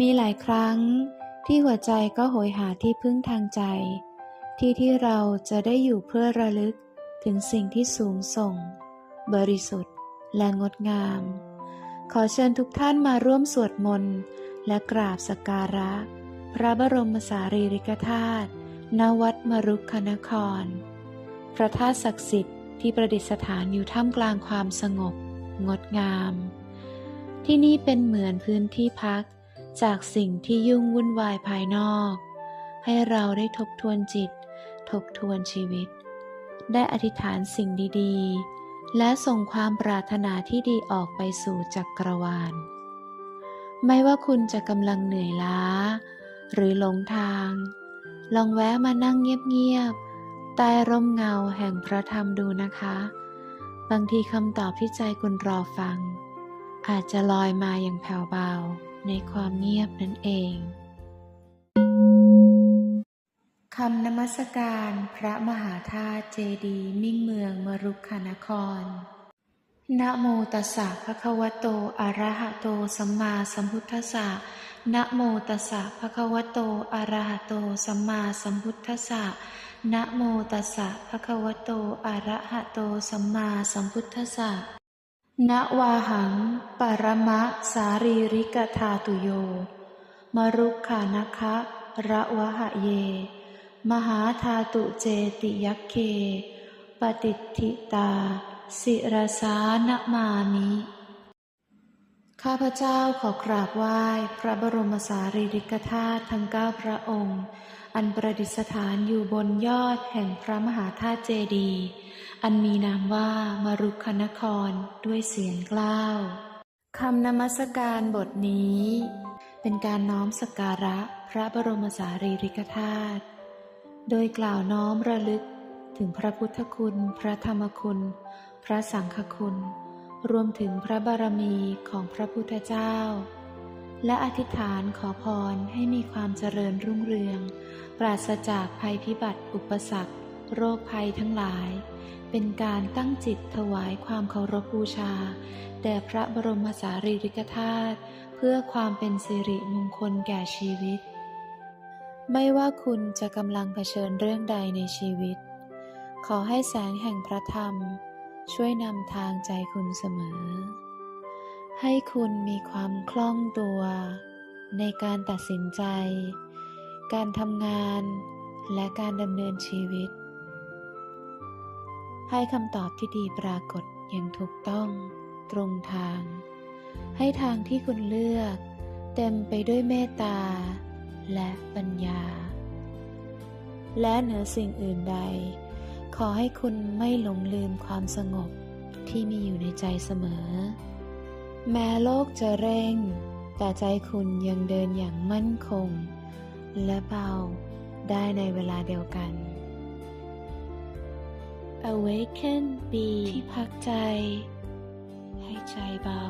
มีหลายครั้งที่หัวใจก็โหยหาที่พึ่งทางใจ ที่ที่เราจะได้อยู่เพื่อระลึกถึงสิ่งที่สูงส่ง บริสุทธิ์และงดงาม ขอเชิญทุกท่านมาร่วมสวดมนต์ และกราบสักการะ พระบรมสารีริกธาตุณวัดมรุกคนคร พระธาตุศักดิ์สิทธิ์ที่ประดิษฐานอยู่ท่ามกลางความสงบ งดงาม ที่นี่เป็นเหมือนพื้นที่พัก จากสิ่งที่ยุ่งวุ่นวายภายนอก ให้เราได้ทบทวนจิต ทบทวนชีวิต ได้อธิษฐานสิ่งดีๆ และส่งความปรารถนาที่ดีออกไปสู่จักรวาล ไม่ว่าคุณจะกำลังเหนื่อยล้า หรือหลงทาง ลองแวะมานั่งเงียบๆใต้ร่มเงาแห่งพระธรรมดูนะคะ บางทีคำตอบที่ใจคุณรอฟัง อาจจะลอยมาอย่างแผ่วเบาในความเงียบนั่นเองคำนมัสการพระมหาธาตุเจดีย์มิ่งเมืองมรุกขานคร นะโมตัสสะภะคะวะโต อะระหะโต สัมมาสัมพุทธัสสะ นะโมตัสสะภะคะวะโต อะระหะโต สัมมาสัมพุทธัสสะ นะโมตัสสะภะคะวะโต อะระหะโต สัมมาสัมพุทธัสสะ ณวาหัง ปรมะสารีริกธาตุโย มรุกขานะคะระวะหะเย มหาธาตุเจติยักเค ปฏิทิตา สิรสานมามิ ข้าพเจ้าขอกราบไหว้พระบรมสารีริกธาตุทั้งเก้าพระองค์ อันประดิษฐานอยู่บนยอดแห่งพระมหาธาตุเจดีย์อันมีนามว่ามารุกขนครด้วยเสียงกล้าวคำนมัสการบทนี้ เป็นการน้อมสักการะพระบรมสารีริกธาตุโดยกล่าวน้อมระลึกถึงพระพุทธคุณ พระธรรมคุณ พระสังฆคุณ รวมถึงพระบารมีของพระพุทธเจ้า และอธิษฐานขอพรให้มีความเจริญรุ่งเรือง ปราศจากภัยพิบัติอุปสรรค โรคภัยทั้งหลาย เป็นการตั้งจิตถวายความเคารพบูชา แด่พระบรมสารีริกธาตุเพื่อความเป็นสิริมงคลแก่ชีวิต ไม่ว่าคุณจะกำลังเผชิญเรื่องใดในชีวิต ขอให้แสงแห่งพระธรรม ช่วยนำทางใจคุณเสมอ ให้คุณมีความคล่องตัว ในการตัดสินใจ การทำงาน และการดำเนินชีวิต ให้คำตอบที่ดีปรากฏอย่างถูกต้อง ตรงทาง ให้ทางที่คุณเลือก เต็มไปด้วยเมตตา และปัญญา และเหนือสิ่งอื่นใด ขอให้คุณไม่หลงลืมความสงบที่มีอยู่ในใจเสมอ แม้โลกจะเร่ง แต่ใจคุณยังเดินอย่างมั่นคง และเบาได้ในเวลาเดียวกัน Awaken Be ที่พักใจ ให้ใจเบา